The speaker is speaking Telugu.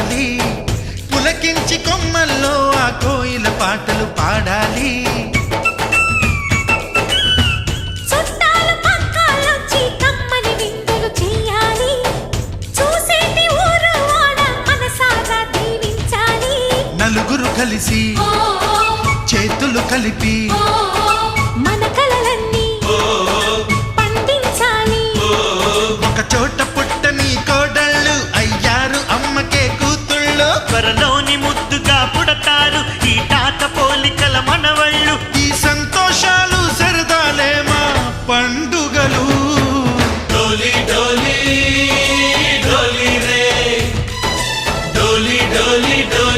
పాడాలి. పులకించి కొమ్మల్లో ఆ కోయిల పాటలు పాడాలి. నలుగురు కలిసి చేతులు కలిపి మన కలలన్నీ పండించాలి. ఒక చోట త్వరలోని ముద్దుగా పుడతారు ఈ తాత పోలికల మనవళ్ళు. ఈ సంతోషాలు సరదాలేమా పండుగలు? డోలి డోలి డోలి రే. డోలి డోలి డోలి.